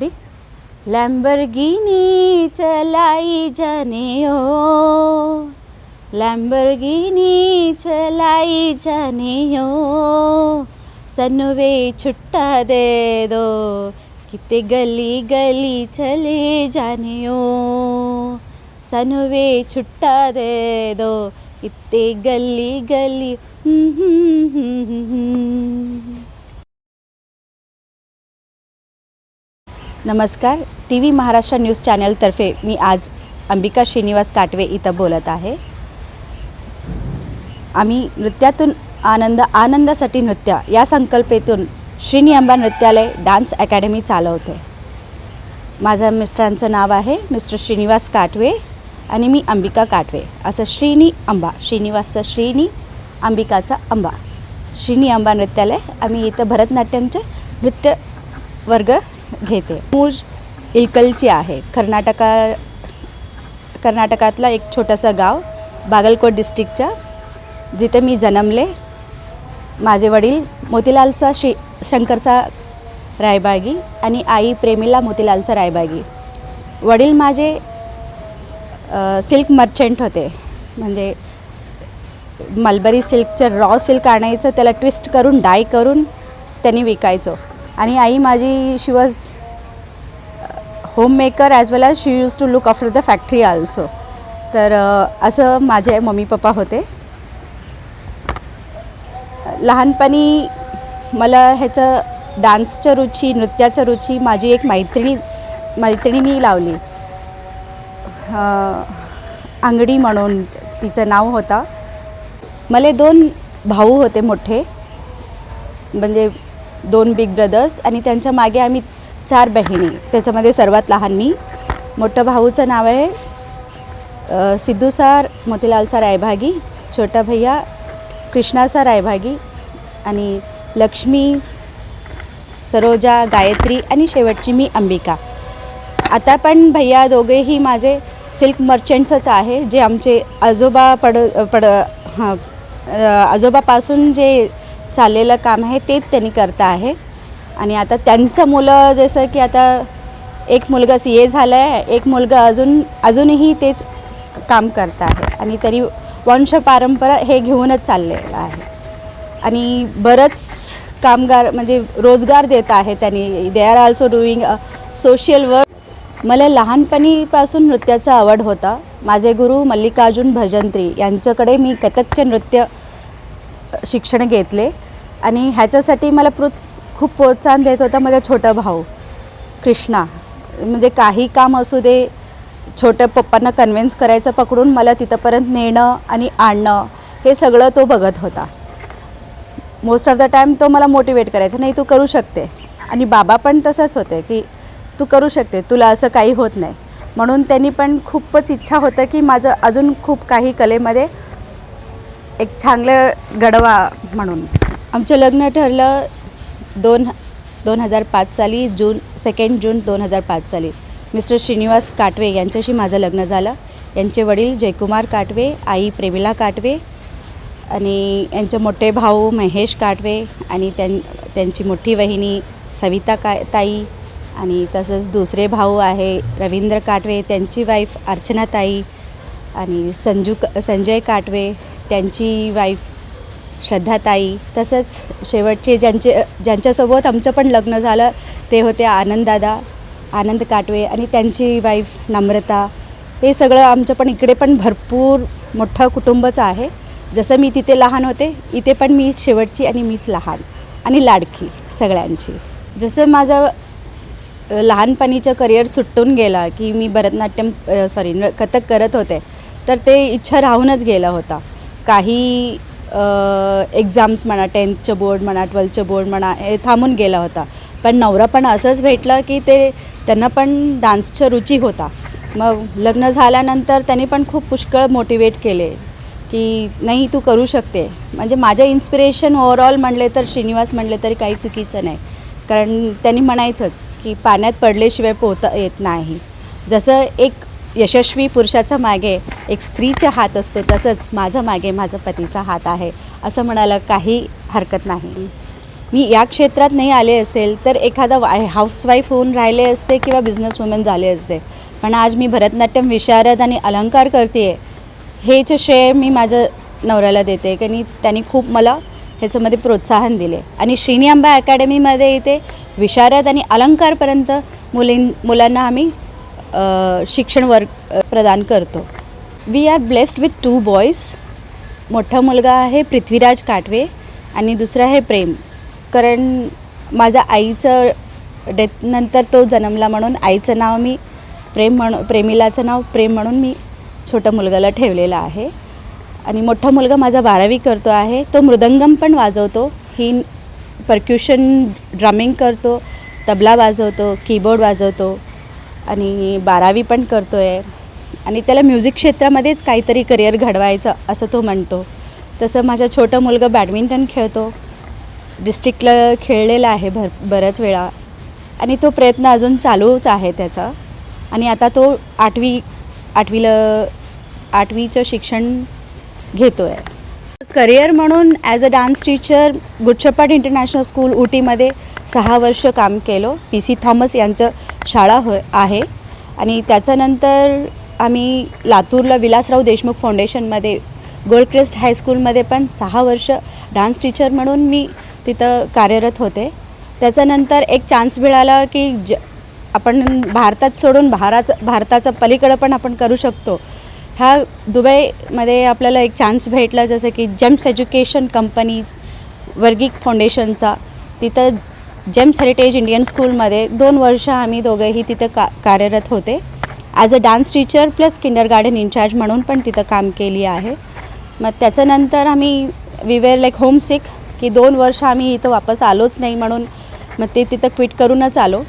Ready लॅम्बर्गिनी चलाई जाने ओ लॅम्बर्गिनी चलाई जाने ओ सनवे छुट्टा दे दो किते गली गली चले जाने ओ सनवे छुट्टा दे दो किते नमस्कार. टी व्ही महाराष्ट्र न्यूज चॅनलतर्फे मी आज अंबिका श्रीनिवास काटवे इथं बोलत आहे. आम्ही नृत्यातून आनंद आनंदासाठी नृत्य या संकल्पेतून श्रीनी अंबा नृत्यालय डान्स अकॅडमी चालवते. माझ्या मिस्टरांचं नाव आहे मिस्टर श्रीनिवास काटवे आणि मी अंबिका काटवे. असं श्रीनी अंबा श्रीनिवासचं श्रीनी अंबिकाचा अंबा. श्रीनी अंबा नृत्यालय. आम्ही इथं भरतनाट्यमचे नृत्य वर्ग घेते. मूळ इलकलची आहे. कर्नाटका कर्नाटकातला एक छोटंसं गाव बागलकोट डिस्ट्रिक्टच्या जिथे मी जन्मले. माझे वडील मोतीलालचा श्री शंकरचा रायबागी आणि आई प्रेमिला मोतीलालचा रायबागी. वडील माझे सिल्क मर्चंट होते. म्हणजे मलबरी सिल्कचं रॉ सिल्क आणायचं त्याला ट्विस्ट करून डाय करून त्यांनी विकायचो. आणि आई माझी she was homemaker as well as she use to look after the factory also तर uh, असं माझे मम्मी पप्पा होते. लहानपणी मला ह्याचं डान्सच्या रुची नृत्याच्या रुची माझी एक मैत्रिणी मैत्रिणीनी लावली. आंगडी म्हणून तिचं नाव होता. मला दोन भाऊ होते मोठे. म्हणजे दोन बिग ब्रदर्स आणि त्यांच्या मागे आम्ही चार बहिणी. त्याच्यामध्ये सर्वात लहान मी. मोठं भाऊचं नाव आहे सिद्धू सर मोतीलाल मोतीलालचा रायभागी छोटा भैया कृष्णाचा रायभागी आणि लक्ष्मी सरोजा गायत्री आणि शेवटची मी अंबिका. आता पण भैया दोघेही माझे सिल्क मर्चंट्सच आहे जे आमचे आजोबा पड पड हां आजोबापासून जे चाललेलं काम आहे तेच त्यांनी करता आहे. आणि आता त्यांचं मुलं जसं की आता एक मुलगा सी ए झाला आहे एक मुलगा अजून अजूनही तेच काम करत आहे. आणि तरी वंश पारंपरा हे घेऊनच चाललेलं आहे. आणि बरंच कामगार म्हणजे रोजगार देत आहे त्यांनी. They are also doing social work मला लहानपणीपासून नृत्याचा आवड होता. माझे गुरु मल्लिकार्जुन भजंत्री यांच्याकडे मी कथकचे नृत्य शिक्षण घेतले. आणि ह्याच्यासाठी मला प्रो खूप प्रोत्साहन देत होता माझा छोटा भाऊ कृष्णा. म्हणजे काही काम असू दे छोट्या पप्पांना कन्व्हिन्स करायचं पकडून मला तिथंपर्यंत नेणं आणि आणणं हे सगळं तो बघत होता. मोस्ट ऑफ द टाईम तो मला मोटिवेट करायचा नाही तू करू शकते. आणि बाबा पण तसंच होते की तू करू शकते तुला असं काही होत नाही. म्हणून त्यांनी पण खूपच इच्छा होतं की माझं अजून खूप काही कलेमध्ये एक चांगलं घडवा म्हणून. आमचं लग्न ठरलं दोन दोन हजार पाच साली जून सेकंड जून दोन हजार पाच साली. मिस्टर श्रीनिवास काटवे यांच्याशी माझं लग्न झालं. यांचे वडील जयकुमार काटवे आई प्रेमिला काटवे आणि यांचे मोठे भाऊ महेश काटवे आणि त्यां त्यांची मोठी वहिनी सविता का ताई आणि तसंच दुसरे भाऊ आहे रवींद्र काटवे त्यांची वाईफ अर्चना ताई आणि संजू क संजय काटवे त्यांची वाईफ श्रद्धाताई तसंच शेवटचे ज्यांचे ज्यांच्यासोबत आमचं पण लग्न झालं ते होते आनंददादा आनंद काटवे आणि त्यांची वाईफ नम्रता. हे सगळं आमचं पण इकडे पण भरपूर मोठं कुटुंबच आहे. जसं मी तिथे लहान होते इथे पण मी शेवटची आणि मीच लहान आणि लाडकी सगळ्यांची. जसं माझं लहानपणीचं करिअर सुटून गेला की मी भरतनाट्यम सॉरी कथक करत होते तर ते इच्छा राहूनच गेला होता. काही एक्झाम्स म्हणा टेन्थचं बोर्ड म्हणा ट्वेल्थचं बोर्ड म्हणा हे थांबून गेला होता. पण नवरा पण असंच भेटलं की ते त्यांना पण डान्सचं रुची होता. मग लग्न झाल्यानंतर त्यांनी पण खूप पुष्कळ मोटिवेट केले की नाही तू करू शकते. म्हणजे माझं इन्स्पिरेशन ओवरऑल म्हणले तर श्रीनिवास म्हणले तरी काही चुकीचं नाही. कारण त्यांनी म्हणायचंच की पाण्यात पडल्याशिवाय पोहता येत नाही. जसं एक यशस्वी पुरुषाचा मागे एक स्त्रीचा हात असतो तसंच माझा मागे माझा पतीचा हात आहे असं म्हणायला काही हरकत नाही. मी या क्षेत्रात नाही आले असेल तर एखादा वाय हाऊसवाईफ होऊन राहिले असते किंवा बिझनेस वुमेन झाले असते. पण आज मी भरतनाट्यम विशारद आणि अलंकार करते आहे हेच श्रेय मी माझं नवऱ्याला देते की त्यांनी खूप मला ह्याच्यामध्ये प्रोत्साहन दिले. आणि श्रीनी अंबा अकॅडमीमध्ये इथे विशारद आणि अलंकारपर्यंत मुलीं मुलांना आम्ही शिक्षण वर्ग प्रदान करतो. We are blessed with two boys मोठा मुलगा आहे पृथ्वीराज काटवे आणि दुसरा आहे प्रेम. कारण माझ्या आईचं डेथनंतर तो जन्मला म्हणून आईचं नाव मी प्रेम म्हणून प्रेमिलाचं नाव प्रेम म्हणून मी छोट्या मुलगाला ठेवलेलं आहे. आणि मोठा मुलगा माझा बारावी करतो आहे. तो मृदंगम पण वाजवतो. ही परक्युशन ड्रमिंग करतो. तबला वाजवतो. कीबोर्ड वाजवतो. आणि बारावी पण करतो आहे आणि त्याला म्युझिक क्षेत्रामध्येच काहीतरी करिअर घडवायचं असं तो म्हणतो. तसं माझा छोटा मुलगा बॅडमिंटन खेळतो. डिस्ट्रिक्टला खेळलेला आहे भर बऱ्याच वेळा. आणि तो प्रयत्न अजून चालूच आहे त्याचा. आणि आता तो आठवी आठवीला आठवीचं शिक्षण घेतो आहे करिअर म्हणून ॲज अ डान्स टीचर गुच्छपाट इंटरनॅशनल स्कूल उटीमध्ये सहा वर्ष काम केलो. पी सी थॉमस यांचं शाळा हो आहे. आणि त्याच्यानंतर आम्ही लातूरला विलासराव देशमुख फाउंडेशनमध्ये गोल्डक्रेस्ट हायस्कूलमध्ये पण सहा वर्ष डान्स टीचर म्हणून मी तिथं कार्यरत होते. त्याच्यानंतर एक चान्स मिळाला की ज आपण भारतात सोडून भारत भारताचं पलीकडं पण आपण करू शकतो. ह्या दुबईमध्ये आपल्याला एक चान्स भेटला जसं की जेम्स एज्युकेशन कंपनी वर्गिक फाउंडेशनचा तिथं जेम्स हेरिटेज इंडियन स्कूलमध्ये दोन वर्ष आम्ही दोघंही तिथं का कार्यरत होते. As a dance teacher plus kindergarten in charge म्हणून पण तिथं काम केली आहे. मग त्याच्यानंतर आम्ही we were like homesick की दोन वर्ष आम्ही इथं वापस आलोच नाही म्हणून मग ते तिथं क्विट करूनच आलो.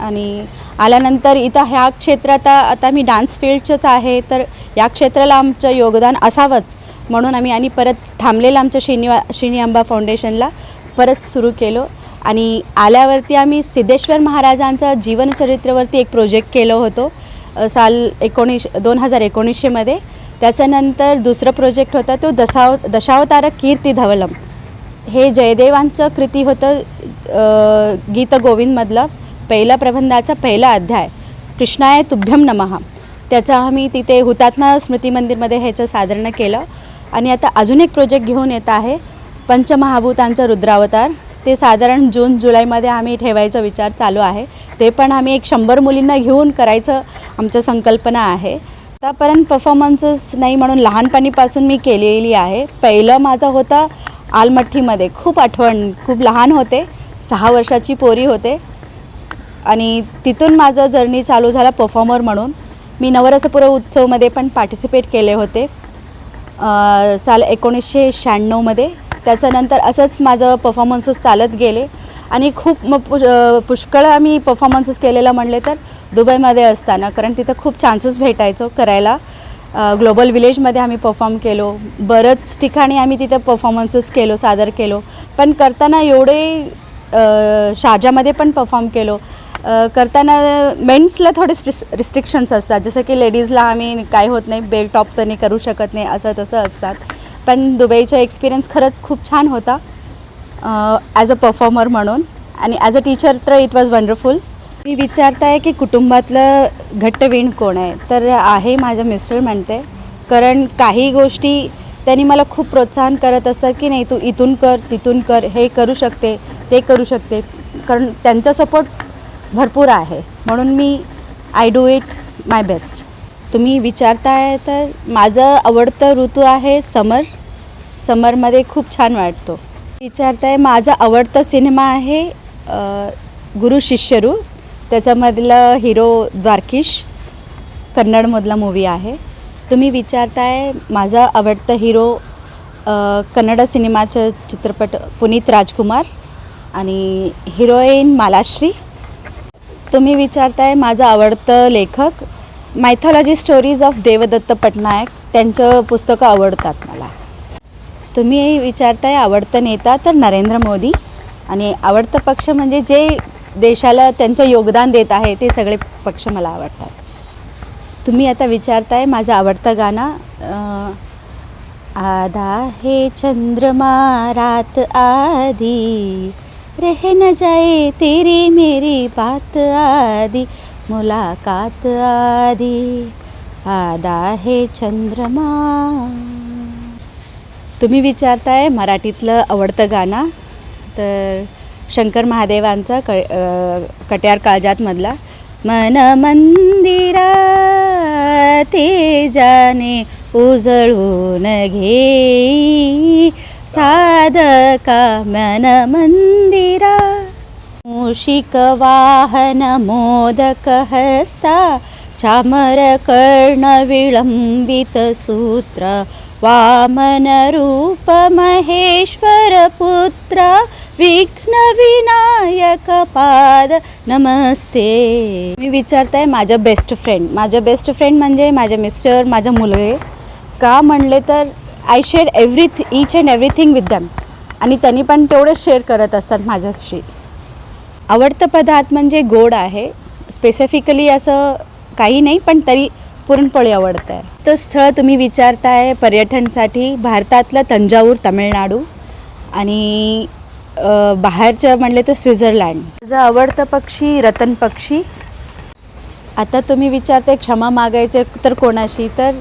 आणि आल्यानंतर इथं ह्या क्षेत्रात आता मी डान्स फील्डचंच आहे तर या क्षेत्राला आमचं योगदान असावंच म्हणून आम्ही आणि परत थांबलेलं आमच्या श्रीनिवा श्रीनी अंबा फाउंडेशनला परत सुरू केलो. आणि आल्यावरती आम्ही सिद्धेश्वर महाराजांचं जीवनचरित्रवरती एक प्रोजेक्ट केलं होतं साल एकोणीस दोन हजार एकोणीसशेमध्ये त्याच्यानंतर दुसरं प्रोजेक्ट होता तो दशाव दशावतारक कीर्ती धवलम. हे जयदेवांचं कृती होतं गीत गोविंदमधलं पहिला प्रबंधाचा पहिला अध्याय कृष्णाय तुभ्यम नमहा त्याचा आम्ही तिथे हुतात्मा स्मृती मंदिरमध्ये ह्याचं सादरणं केलं. आणि आता अजून एक प्रोजेक्ट घेऊन येत आहे पंचमहाभूतांचं रुद्रावतार. ते साधारण जून जुलैमध्ये आम्ही ठेवायचा विचार चालू आहे. ते पण आम्ही एक शंभर मुलींना घेऊन करायचं आमचं संकल्पना आहे. आतापर्यंत परफॉर्मन्सेस नाही म्हणून लहानपणीपासून मी केलेली आहे. पहिलं माझं होतं आलमठ्ठीमध्ये. खूप आठवण खूप लहान होते. सहा वर्षाची पोरी होते. आणि तिथून माझं जर्नी चालू झाला परफॉर्मर म्हणून. मी नवरसपुर उत्सवमध्ये पण पार्टिसिपेट केले होते. साल एकोणीसशे शहाण्णवमध्ये. त्याच्यानंतर असंच माझं परफॉर्मन्सेस चालत गेले. आणि खूप मग पुष पुष्कळ आम्ही परफॉर्मन्सेस केलेलं म्हणले तर दुबईमध्ये असताना कारण तिथं खूप चान्सेस भेटायचो करायला. ग्लोबल विलेजमध्ये आम्ही परफॉर्म केलो. बरंच ठिकाणी आम्ही तिथं परफॉर्मन्सेस केलो सादर केलो. पण करताना एवढे शारजामध्ये पण परफॉर्म केलो. करताना मेन्सला थोडे रिस रिस्ट्रिक्शन्स असतात. जसं की लेडीजला आम्ही काय होत नाही बेल टॉप तर नाही करू शकत नाही असं तसं असतात. पण दुबईचा एक्सपिरियन्स खरंच खूप छान होता. ॲज अ परफॉर्मर म्हणून. आणि ॲज अ टीचर तर इट वॉज वंडरफुल मी विचारताय की कुटुंबातलं घट्ट विण कोण आहे? तर आहे माझं मिस्टर म्हणते. कारण काही गोष्टी त्यांनी मला खूप प्रोत्साहन करत असतात की नाही तू इथून कर तिथून कर हे करू शकते ते करू शकते. कारण त्यांचा सपोर्ट भरपूर आहे. म्हणून मी I do it my best तुम्ही विचारताय तर माझं आवडतं ऋतू आहे समर. समरमध्ये खूप छान वाटतो. विचारताय माझा आवडता सिनेमा आहे गुरु शिष्यरू. त्याच्यामधलं हिरो द्वारकीश. कन्नडमधला मूवी आहे. तुम्ही विचारताय माझा आवडतं हिरो कन्नड सिनेमाचं चित्रपट पुनीत राजकुमार आणि हिरोईन मालाश्री. तुम्ही विचारताय माझं आवडतं लेखक. Mythology stories of Devdutt Pattanaik त्यांचं पुस्तकं आवडतात मला. तुम्ही विचारताय आवडतं नेता तर नरेंद्र मोदी. आणि आवडतं पक्ष म्हणजे जे देशाला त्यांचं योगदान देत आहे ते सगळे पक्ष मला आवडतात. तुम्ही आता विचारताय माझं आवडतं गाणं आधा हे चंद्रमा रात आधी रह न जाए तेरी मेरी बात आधी. मुलाकात आधी आदा हे चंद्रमा. तुम्ही विचारताय मराठीतलं आवडतं गाणं तर शंकर महादेवांचा क कट्यार काळजातमधला मन मंदिरा ते जाने उजळून घे साधका मन मंदिरा. मूषिक वाहन मोदक हस्ता चामर कर्ण विलंबित सूत्र वामन रूप महेश्वर पुत्र विघ्न विनायक पाद नमस्ते. मी विचारताय माझं बेस्ट फ्रेंड माझं बेस्ट फ्रेंड म्हणजे माझे मिस्टर माझं मुलगे. का म्हणले तर I share every each and everything with them आणि त्यांनी पण तेवढंच शेअर करत असतात माझ्याशी. आवडतं पदार्थ म्हणजे गोड आहे. स्पेसिफिकली असं काही नाही पण तरी पुरणपोळी आवडतं आहे तर स्थळ तुम्ही विचारताय पर्यटनसाठी भारतातलं तंजावूर तमिळनाडू आणि बाहेरचं म्हणले तर स्वित्झर्लँड. माझं आवडतं पक्षी रतन पक्षी. आता तुम्ही विचारते क्षमा मागायचे तर कोणाशी? तर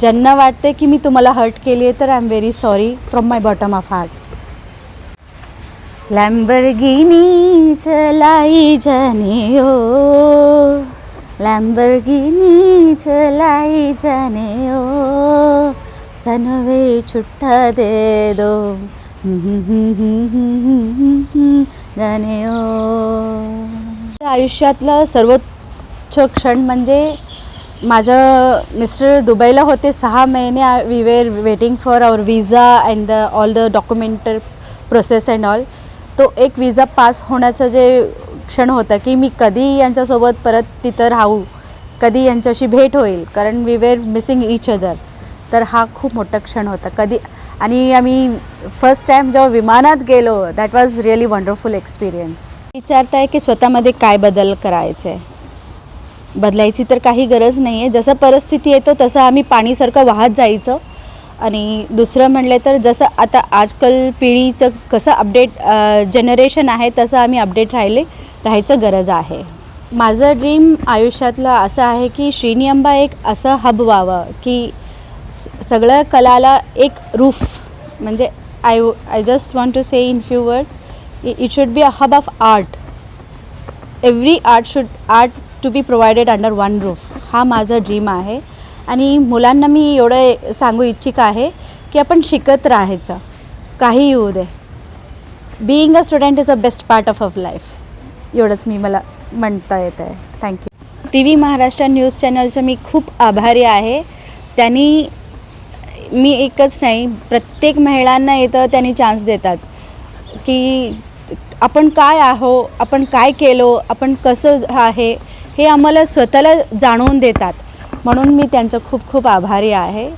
ज्यांना वाटते की मी तुम्हाला हर्ट केली आहे तर I am very sorry from my bottom of heart Lamborghini चलाई जाने ओ चलाई जाने ओ सनवे छुट्टा दे दो जाने ओ आयुष्यातलं सर्वोच्च क्षण म्हणजे माझं मिस्टर दुबईला होते सहा महिने we were waiting for our visa and the all the documentation process and all तो एक विजा पास होण्याचं जे क्षण होतं की मी कधी यांच्यासोबत परत तिथं राहू कधी यांच्याशी भेट होईल कारण we were missing each other तर हा खूप मोठा क्षण होता. कधी आणि आम्ही फर्स्ट टाईम जेव्हा विमानात गेलो that was really wonderful experience विचारताय की स्वतःमध्ये काय बदल करायचे? आहे बदलायची तर काही गरज नाही आहे जसं परिस्थिती येतो तसं आम्ही पाणीसारखं वाहत जायचं. आणि दुसरं म्हणलं तर जसं आता आजकाल पिढीचं कसं अपडेट जनरेशन आहे तसं आम्ही अपडेट राहिले राहायचं गरज आहे. माझं ड्रीम आयुष्यातलं असं आहे की श्रीनियंबा एक असं हब व्हावं की सगळ्या सगळं कलाला एक रूफ म्हणजे I I just want to say in few words it should be a hub of art every art should art to be provided under one roof हा माझा ड्रीम आहे. आणि मुलांना मी एवढं सांगू इच्छिक आहे की आपण शिकत राहायचं. काही येऊ दे. Being a student is a best part of of life एवढंच मी मला म्हणता येत आहे. Thank you T V Maharashtra news चॅनलचं मी खूप आभारी आहे. त्यांनी मी एकच नाही प्रत्येक महिलांना येतं त्यांनी चान्स देतात की आपण काय आहो आपण काय केलो आपण कसं आहे हे आम्हाला स्वतःला जाणवून देतात. म्हणून मी त्यांचं खूप खूप आभारी आहे.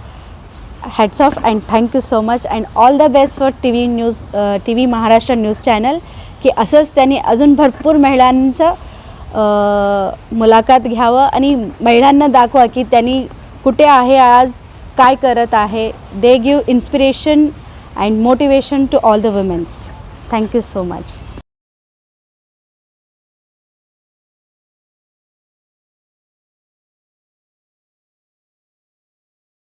Hats off and thank you so much and all the best for T V news T V Maharashtra news channel की असंच त्यांनी अजून भरपूर महिलांचं मुलाखत घ्यावं आणि महिलांना दाखवा की त्यांनी कुठे आहे आज काय करत आहे. They give inspiration and motivation to all the womens thank you so much